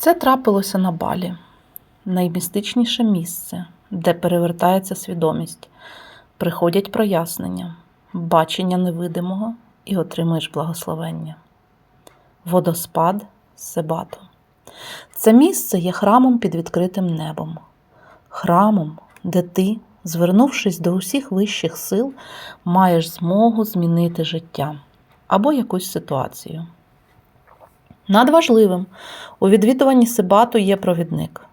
Це трапилося на балі, наймістичніше місце, де перевертається свідомість, приходять прояснення, бачення невидимого і отримуєш благословення. Водоспад Себату. Це місце є храмом під відкритим небом, храмом, де ти, звернувшись до усіх вищих сил, маєш змогу змінити життя або якусь ситуацію. Надважливим у відвідуванні Сибату є провідник.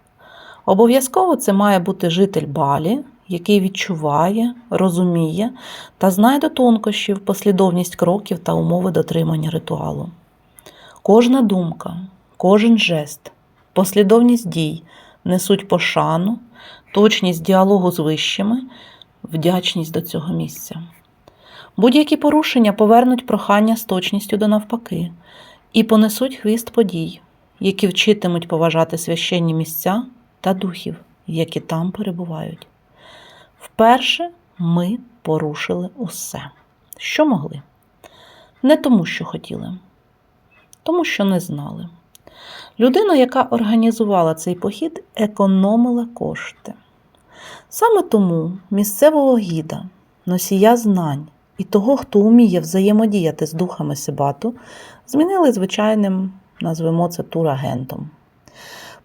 Обов'язково це має бути житель Балі, який відчуває, розуміє та знає до тонкощів послідовність кроків та умови дотримання ритуалу. Кожна думка, кожен жест, послідовність дій несуть пошану, точність діалогу з вищими, вдячність до цього місця. Будь-які порушення повернуть прохання з точністю до навпаки і понесуть хвіст подій, які вчитимуть поважати священні місця та духів, які там перебувають. Вперше ми порушили усе, що могли. Не тому, що хотіли, тому що не знали. Людина, яка організувала цей похід, економила кошти. Саме тому місцевого гіда, носія знань і того, хто вміє взаємодіяти з духами Сибату, змінили звичайним, назвемо це турагентом.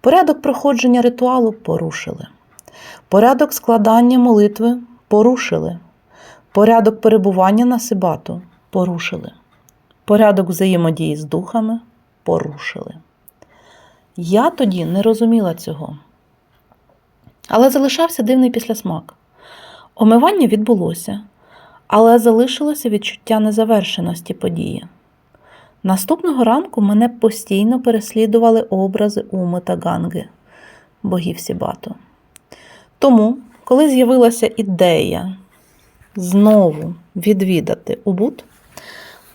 Порядок проходження ритуалу порушили. Порядок складання молитви порушили. Порядок перебування на Сибату порушили. Порядок взаємодії з духами порушили. Я тоді не розуміла цього. Але залишався дивний післясмак. Омивання відбулося, але залишилося відчуття незавершеності події. Наступного ранку мене постійно переслідували образи Уми та Ганги, богів Сібату. Тому, коли з'явилася ідея знову відвідати Убуд,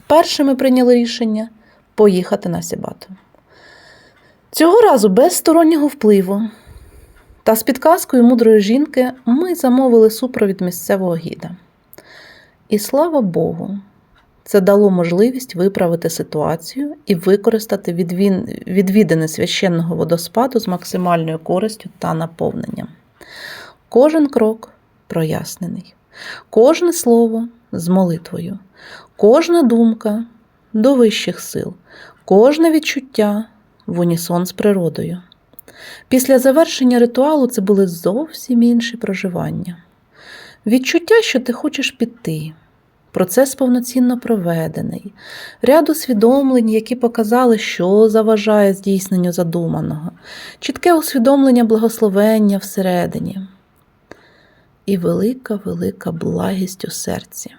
перше ми прийняли рішення поїхати на Сібату. Цього разу без стороннього впливу та з підказкою мудрої жінки ми замовили супровід місцевого гіда. І слава Богу, це дало можливість виправити ситуацію і використати відвідини священного водоспаду з максимальною користю та наповненням. Кожен крок прояснений, кожне слово з молитвою, кожна думка до вищих сил, кожне відчуття в унісон з природою. Після завершення ритуалу це були зовсім інші проживання. Відчуття, що ти хочеш піти. Процес повноцінно проведений, ряд усвідомлень, які показали, що заважає здійсненню задуманого, чітке усвідомлення благословення всередині і велика, велика благість у серці.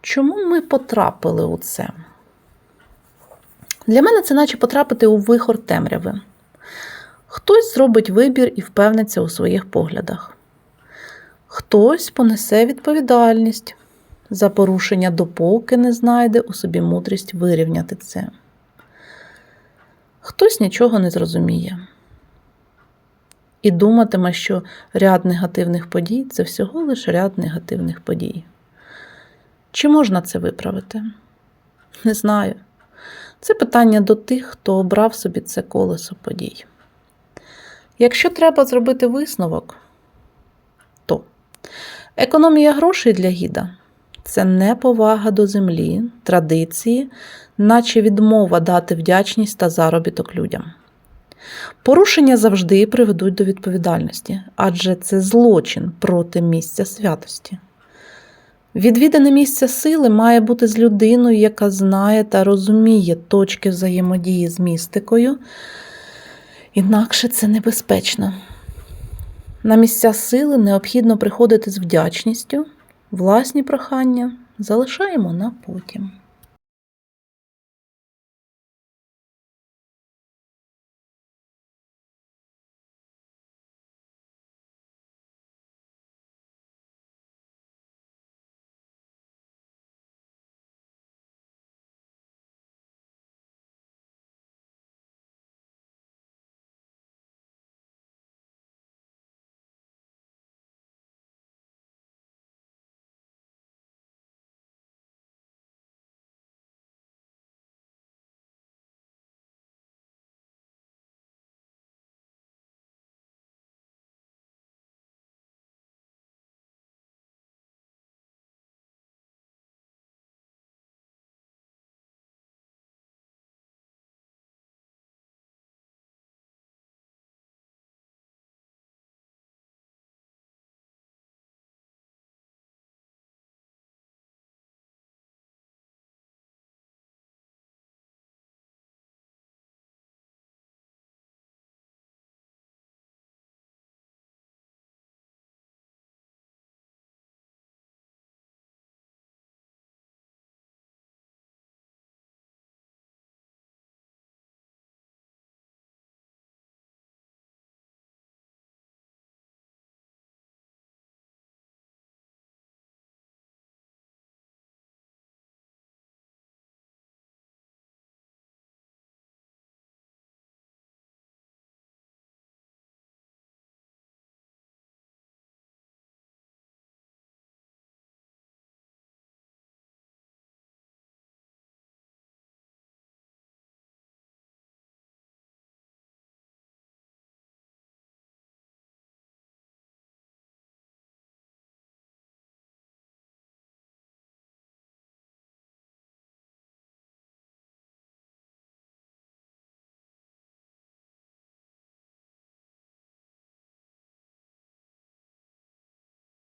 Чому ми потрапили у це? Для мене це наче потрапити у вихор темряви. Хтось зробить вибір і впевниться у своїх поглядах. Хтось понесе відповідальність за порушення, допоки не знайде у собі мудрість вирівняти це. Хтось нічого не зрозуміє і думатиме, що ряд негативних подій це всього лише ряд негативних подій. Чи можна це виправити? Не знаю. Це питання до тих, хто обрав собі це колесо подій. Якщо треба зробити висновок, економія грошей для гіда це неповага до землі, традиції, наче відмова дати вдячність та заробіток людям. Порушення завжди приведуть до відповідальності, адже це злочин проти місця святості. Відвідане місце сили має бути з людиною, яка знає та розуміє точки взаємодії з містикою, інакше це небезпечно. На місця сили необхідно приходити з вдячністю, власні прохання залишаємо на потім.